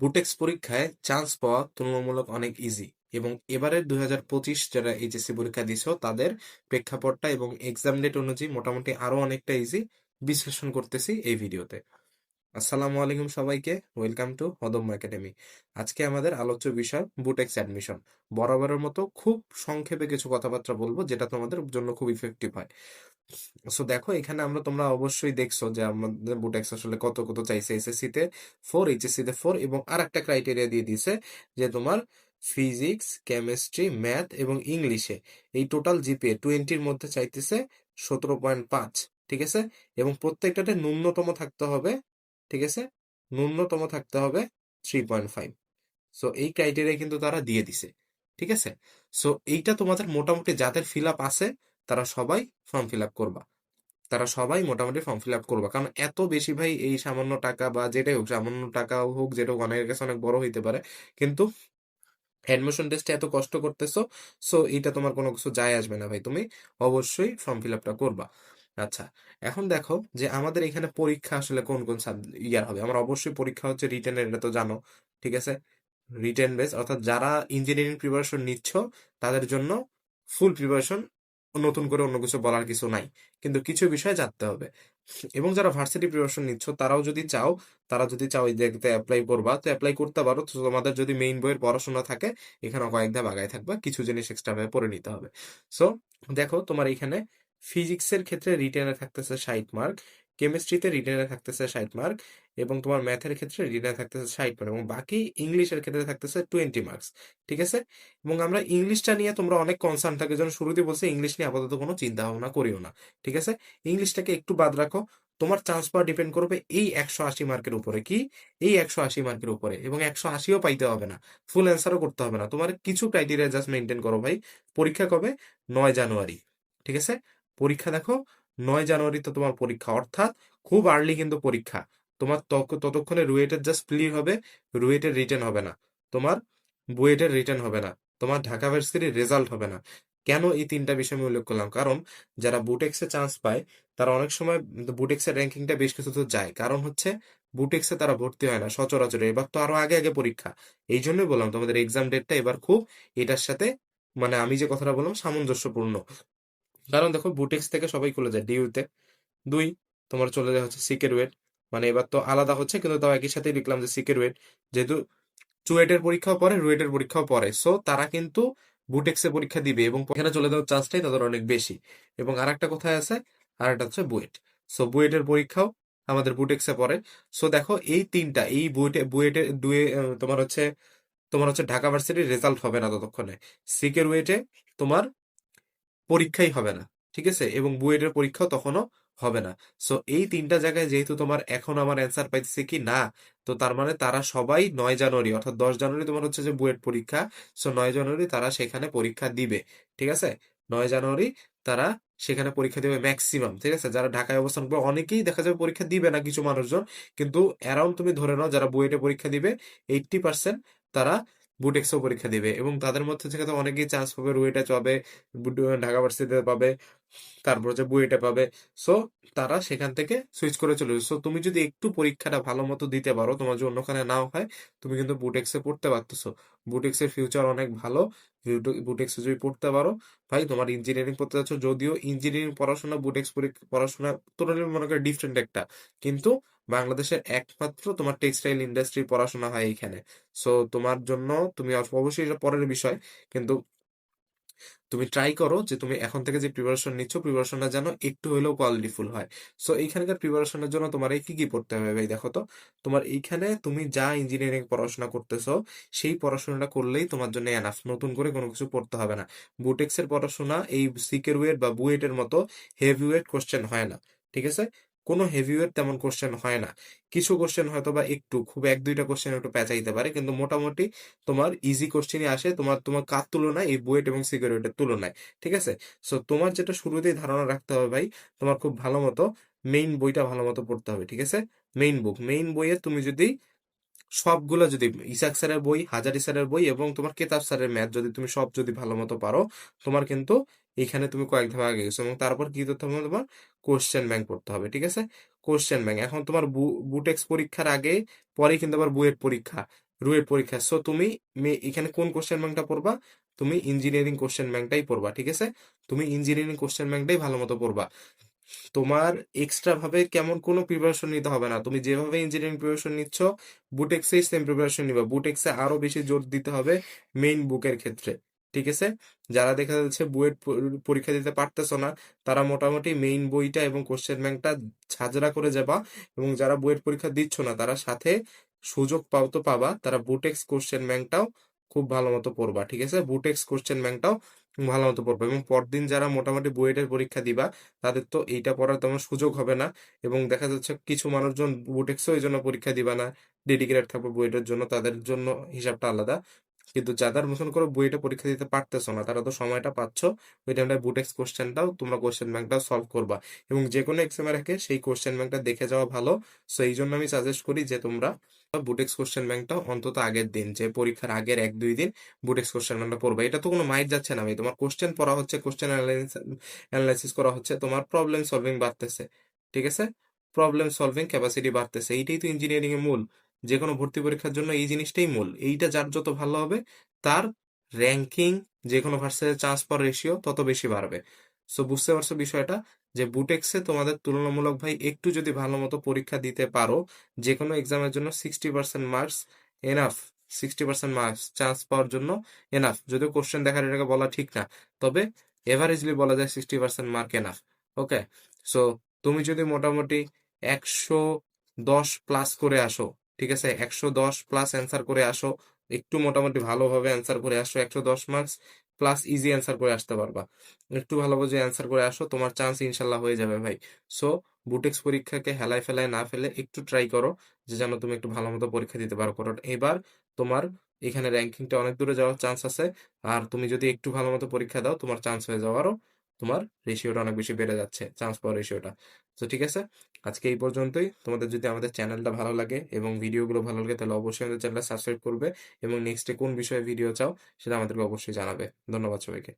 বুটেক্স পরীক্ষায় চান্স পাওয়া তুলনামূলক অনেক ইজি এবং এবারের দুই হাজার পঁচিশ যারা এইচএসসি পরীক্ষা দিছ তাদের প্রেক্ষাপটটা এবং এক্সাম ডেট অনুযায়ী মোটামুটি আরও অনেকটা ইজি বিশ্লেষণ করতেছি এই ভিডিওতে। আসসালামু আলাইকুম সবাইকে ওয়েলকাম টু হদম একাডেমি আজকে আমাদের আলোচ্য বিষয় বুটেক্স অ্যাডমিশন বরাবরের মতো খুব সংক্ষেপে কিছু কথাবার্তা বলব, যেটা তোমাদের জন্য খুব ইফেক্টিভ হয়। সো দেখো, এখানে আমরা, তোমরা অবশ্যই দেখছ যে আমাদের বুটেক্স আসলে কত কত চাইছে এসএসসি তে ফোর এইচএসসি তে ফোর এবং আর একটা ক্রাইটেরিয়া দিয়ে দিছে যে তোমার ফিজিক্স কেমিস্ট্রি ম্যাথ এবং ইংলিশে এই টোটাল জিপিএ টোয়েন্টির মধ্যে চাইতেছে সতেরো পয়েন্ট পাঁচ, ঠিক আছে? এবং প্রত্যেকটাতে ন্যূনতম থাকতে হবে, ঠিক আছে? ন্যূনতম থাকতে হবে থ্রি পয়েন্ট ফাইভ সো এই ক্রাইটেরিয়া কিন্তু তারা দিয়ে দিছে, ঠিক আছে? সো এইটা তোমাদের মোটামুটি যাদের ফিল আপ আছে তারা সবাই ফর্ম ফিল আপ করবা। তারা সবাই মোটামুটি ফর্ম ফিল আপ করবা। কারণ এত বেশি ভাই এই সামান্য টাকা বা যেটাই হোক, সামান্য টাকা হোক, যেটা হোক অনেকের কাছে অনেক বড় হইতে পারে। কিন্তু অ্যাডমিশন টেস্টে এত কষ্ট করতেছো সো এইটা তোমার কোনো কিছু যায় আসবে না ভাই। তুমি অবশ্যই ফর্ম ফিল আপটা করবা। আচ্ছা এখন দেখো যে আমাদের এখানে পরীক্ষা আসলে কোন কোন ইয়ার হবে? আমার অবশ্যই পরীক্ষা হচ্ছে রিটেনের এটা তো জানো, ঠিক আছে? রিটেন বেস অর্থাৎ যারা ইঞ্জিনিয়ারিং প্রিপারেশন নিচ্ছ, তাদের জন্য ফুল প্রিপারেশন নতুন করে অন্য কিছু বলার কিছু নাই। কিন্তু কিছু বিষয় জানতে হবে। এবং যারা ভার্সিটি প্রিপারেশন নিচ্ছ, তারাও যদি চাও, তারা যদি চাও এই অ্যাপ্লাই করবা, তো অ্যাপ্লাই করতে পারো। তো তোমাদের যদি মেইন বইয়ের পড়াশোনা থাকে, এখানে কয়েক ধাপ আগায় থাকবা, কিছু জিনিস এক্সট্রা ভাবে পড়ে নিতে হবে। সো দেখো তোমার এখানে ফিজিক্সের ক্ষেত্রে রিটেনে থাকতেছে ষাট মার্ক কেমিস্ট্রিতে রিটেনে থাকতেছে ষাট মার্ক এবং তোমার ম্যাথের ক্ষেত্রে রিটেনে থাকতেছে ষাট মার্ক এবং বাকি ইংলিশের ক্ষেত্রে থাকতেছে টোয়েন্টি মার্কস ঠিক আছে? এবং আমরা ইংলিশটা নিয়ে তোমরা অনেক কনসার্ন থাকে যেন শুরুতে বলছে ইংলিশ নিয়ে আপাতত কোনো চিন্তা ভাবনা করিও না, ঠিক আছে? ইংলিশটাকে একটু বাদ রাখো, তোমার চান্স পাওয়া ডিপেন্ড করবে এই একশো আশি মার্কের উপরে, কি? এই একশো আশি মার্কের উপরে এবং একশো আশিও পাইতে হবে না ফুল অ্যান্সারও করতে হবে না, তোমার কিছু ক্রাইটেরিয়া জাস্ট মেনটেন করো ভাই, পরীক্ষা কবে? নয় জানুয়ারি, ঠিক আছে? পরীক্ষা দেখো নয় জানুয়ারিতে তোমার পরীক্ষা। অর্থাৎ খুব আর্লি কিন্তু পরীক্ষা। তোমার ততক্ষণে রুয়েটের জাস্ট ক্লিয়ার হবে, রুয়েটের রিটার্ন হবে না। তোমার বুয়েটের রিটার্ন হবে না। তোমার ঢাকা ভার্সিটির রেজাল্ট হবে না। কেন এই তিনটা বিষয় আমি উল্লেখ করলাম? কারণ যারা বুটেক্সে চান্স পায়, তারা অনেক সময় বুটেক্সের র্যাঙ্কিংটা বেশ কিছু তো যায়। কারণ হচ্ছে বুটেক্সে তারা ভর্তি হয় না, সচরাচর। এবার তো আরও আগে আগে পরীক্ষা। এই জন্যই বললাম তোমাদের এক্সাম ডেটটা এবার খুব এটার সাথে মানে আমি যে কথাটা বললাম সামঞ্জস্যপূর্ণ। কারণ দেখো বুটেক্স থেকে সবাই খুলে যায়, ডিউতে। দুই, তোমার চলে যায় হচ্ছে সিকের ওয়েট। মানে এবার তো আলাদা হচ্ছে, কিন্তু তাও একই সাথে লিখলাম যে সিকের ওয়েট। যেহেতু চুয়েটের পরীক্ষাও পরে, রুয়েটের পরীক্ষাও পরে। সো তারা কিন্তু বুটেক্সে পরীক্ষা দিবে এবং এখানে চলে যাওয়ার চান্সটাই তাদের অনেক বেশি। এবং আর একটা কোথায় আছে আর একটা হচ্ছে বুয়েট। সো বুয়েটের পরীক্ষাও আমাদের বুটেক্সে পড়ে। সো দেখো এই তিনটা, এই বুয়েটে বুয়েটের দুয়ে তোমার হচ্ছে তোমার হচ্ছে ঢাকা ভার্সিটির রেজাল্ট হবে না ততক্ষণে। সিকের ওয়েটে তোমার পরীক্ষাই হবে না, ঠিক আছে? এবং বুয়েটের পরীক্ষাও তখনও হবে না। সো এই তিনটা জায়গায় যেহেতু তোমার এখন আমার অ্যান্সার পাইতেছে কি না, তো তার মানে তারা সবাই নয় জানুয়ারি, অর্থাৎ দশ জানুয়ারি তোমার হচ্ছে যে বুয়েট পরীক্ষা। সো নয় জানুয়ারি তারা সেখানে পরীক্ষা দিবে, ঠিক আছে? নয় জানুয়ারি তারা সেখানে পরীক্ষা দেবে ম্যাক্সিমাম ঠিক আছে? যারা ঢাকায় অবস্থান করবে, অনেকেই দেখা যাবে পরীক্ষা দিবে না কিছু মানুষজন, কিন্তু অ্যারাউন্ড তুমি ধরে নাও যারা বুয়েটে পরীক্ষা দিবে এইটটি পার্সেন্ট তারা বুটেক্সও পরীক্ষা দিবে এবং তাদের মধ্যে থেকে তো অনেকেই চান্স পাবে রুয়েটে পাবে ঢাকা ভার্সিটিতে পাবে, তারপর হচ্ছে বুয়েটে পাবে। সো তারা সেখান থেকে সুইচ করে চলে সো তুমি যদি একটু পরীক্ষাটা ভালো মতো দিতে পারো, তোমার যদি অন্যখানে নাও হয়, তুমি কিন্তু বুটেক্সে পড়তে পারতেছো। বুটেক্সের ফিউচার অনেক ভালো। বুটেক্সে যদি পড়তে পারো, ভাই, তোমার ইঞ্জিনিয়ারিং পড়তে যাচ্ছ, যদিও ইঞ্জিনিয়ারিং পড়াশোনা, বুটেক্স পড়াশোনা টোটালি মনে করে ডিফারেন্ট একটা। কিন্তু বাংলাদেশের একমাত্র তোমার টেক্সটাইল ইন্ডাস্ট্রি পড়াশোনা হয় এখানে। সো তোমার জন্য তুমি অবশ্যই এটা পরের বিষয়, কিন্তু তুমি ট্রাই করো যে তুমি এখন থেকে যে প্রিপারেশন নিচ্ছ প্রিপারেশনটা যেন একটু হলেও কোয়ালিটিফুল হয়। সো এইখানকার প্রিপারেশনের জন্য তোমার এই কি কি পড়তে হবে ভাই, দেখো তো? তোমার এইখানে তুমি যা ইঞ্জিনিয়ারিং পড়াশোনা করতেছো, সেই পড়াশোনাটা করলেই তোমার জন্য এনাফ নতুন করে কোনো কিছু পড়তে হবে না। বুটেক্সের পড়াশোনা এই সিকের ওয়েট বা বুয়েটের মতো হেভি ওয়েট কোশ্চেন হয় না, ঠিক আছে? কোনো হেভিওয়েট তেমন কোশ্চেন হয় না। কিছু কোশ্চেন হয়তো বা একটু, খুব এক, দুইটা কোশ্চেন একটু পেঁচাইতে পারে, কিন্তু মোটামুটি তোমার ইজি কোশ্চেনই আসে, তোমার তোমার কার তুলনায় এই বুয়েট এবং সিকিউরিটির তুলনায়, ঠিক আছে? সো তোমার যেটা শুরুতেই ধারণা রাখতে হবে ভাই, তোমার খুব ভালো মতো মেইন বইটা ভালো মতো পড়তে হবে, ঠিক আছে? মেইন বুক মেইন বইয়ে তুমি যদি সবগুলো যদি ইসাক স্যারের বই, হাজারি স্যারের বই এবং তোমার কেতাব স্যারের ম্যাথ যদি তুমি সব যদি ভালো মতো পারো, তোমার কিন্তু এখানে তুমি কয়েক ধাপ আগে গেছো এবং তারপর কি করতে হবে তোমার কোশ্চেন ব্যাংক পড়তে হবে, ঠিক আছে? কোশ্চেন ব্যাংক এখন তোমার বুটেক্স পরীক্ষার আগে পরে কিন্তু আবার বুয়েট পরীক্ষা, রুয়েট পরীক্ষা। সো তুমি এখানে কোন কোশ্চেন ব্যাংকটা পড়বা? তুমি ইঞ্জিনিয়ারিং কোশ্চেন ব্যাংকটাই পড়বা, ঠিক আছে? তুমি ইঞ্জিনিয়ারিং কোশ্চেন ব্যাংকটাই ভালো মতো পড়বা। তোমার এক্সট্রা ভাবে কেমন কোনো প্রিপারেশন নিতে হবে না। তুমি যেভাবে ইঞ্জিনিয়ারিং প্রিপারেশন নিচ্ছ, বুটেক্সেই সেম প্রিপারেশন নিবা। বুটেক্সে আরও বেশি জোর দিতে হবে মেইন বুকের ক্ষেত্রে। ঠিক আছে? যারা দেখা যাচ্ছে বুয়েট পরীক্ষা দিতে পারতেছো না, তারা মোটামুটি মেইন বইটা এবং কোশ্চেন ব্যাংকটা ঝাঁঝরা করে যাবা এবং যারা বুয়েট পরীক্ষা দিচ্ছ না, তারা সাথে সুযোগ পাও, তো পাবা। তারা বুটেক্স কোশ্চেন ব্যাংকটাও খুব ভালো মতো পড়বা, ঠিক আছে? বুটেক্স কোশ্চেন ব্যাংকটাও ভালো মতো পড়বা এবং পরদিন যারা মোটামুটি বুয়েটের পরীক্ষা দিবা, তাদের তো এইটা পড়ার তেমন সুযোগ হবে না এবং দেখা যাচ্ছে কিছু মানুষজন বুটেক্সও এই জন্য পরীক্ষা দিবা না ডেডিকেটেড থাকবে বুয়েটের জন্য, তাদের জন্য হিসাবটা আলাদা। কিন্তু যাদের মতন করে বইটা পরীক্ষা দিতে পারতেছো না, তারা তো সময়টা পাচ্ছ। ওই টাইমটায় বুটেক্স কোশ্চেনটাও তোমরা কোশ্চেন ব্যাংকটাও সলভ করবা এবং যে কোনো এক্সামের আগে সেই কোশ্চেন ব্যাংকটা দেখে যাওয়া ভালো। সো এই জন্য আমি সাজেস্ট করি যে তোমরা বুটেক্স কোশ্চেন ব্যাংকটা অন্তত আগের দিন, যে পরীক্ষার আগের এক, দুই দিন বুটেক্স কোশ্চেন ব্যাংকটা পড়বা। এটা তো কোনো মাইট যাচ্ছে না ভাই, তোমার কোশ্চেন পড়া হচ্ছে কোশ্চেন অ্যানালাইসিস করা হচ্ছে, তোমার প্রবলেম সলভিং বাড়তেছে, ঠিক আছে? প্রবলেম সলভিং ক্যাপাসিটি বাড়তেছে, এইটাই তো ইঞ্জিনিয়ারিং এর মূল। যে কোনো ভর্তি পরীক্ষার জন্য এই জিনিসটাই মূল। এইটা যার যত ভালো হবে, তার র্যাঙ্কিং যে কোনো ভার্সিটির চান্স পাওয়ার রেশিও তত বেশি বাড়বে। সো বুঝতে পারছ বিষয়টা? যে বুটেক্সে তোমাদের তুলনামূলক ভাই একটু যদি ভালো মতো পরীক্ষা দিতে পারো যে কোনো এক্সামের জন্য sixty percent marks enough sixty percent marks chance পাওয়ার জন্য এনাফ যদিও কোশ্চেন দেখার এটাকে বলা ঠিক না, তবে এভারেজলি বলা যায় sixty percent mark enough okay so তুমি যদি মোটামুটি একশো দশ প্লাস করে আসো ঠিক আছে? একশো দশ প্লাস অ্যান্সার করে আসো। একটু মোটামুটি ভালোভাবে অ্যান্সার করে আসো। একশো দশ মার্কস প্লাস ইজি অ্যান্সার করে আসতে পারবা। একটু ভালোভাবে অ্যান্সার করে আসো, তোমার চান্স ইনশাল্লাহ হয়ে যাবে ভাই। সো বুটেক্স পরীক্ষাকে হেলায় ফেলায় না ফেলে একটু ট্রাই করো যে যেন তুমি একটু ভালো মতো পরীক্ষা দিতে পারো কারণ এবার তোমার এখানে র্যাঙ্কিংটা অনেক দূরে যাওয়ার চান্স আছে। আর তুমি যদি একটু ভালো মতো পরীক্ষা দাও, তোমার চান্স হয়ে যাওয়ারও তোমার রেশিওটা অনেক বেশি বেড়ে যাচ্ছে চান্স পাওয়ার রেশিওটা তো ঠিক আছে? আজকে এই পর্যন্তই। তোমাদের যদি আমাদের চ্যানেলটা ভালো লাগে এবং ভিডিওগুলো ভালো লাগে, তাহলে অবশ্যই আমাদের চ্যানেলটা সাবস্ক্রাইব করবে এবং নেক্সটে কোন বিষয়ে ভিডিও চাও, সেটা আমাদেরকে অবশ্যই জানাবে। ধন্যবাদ সবাইকে।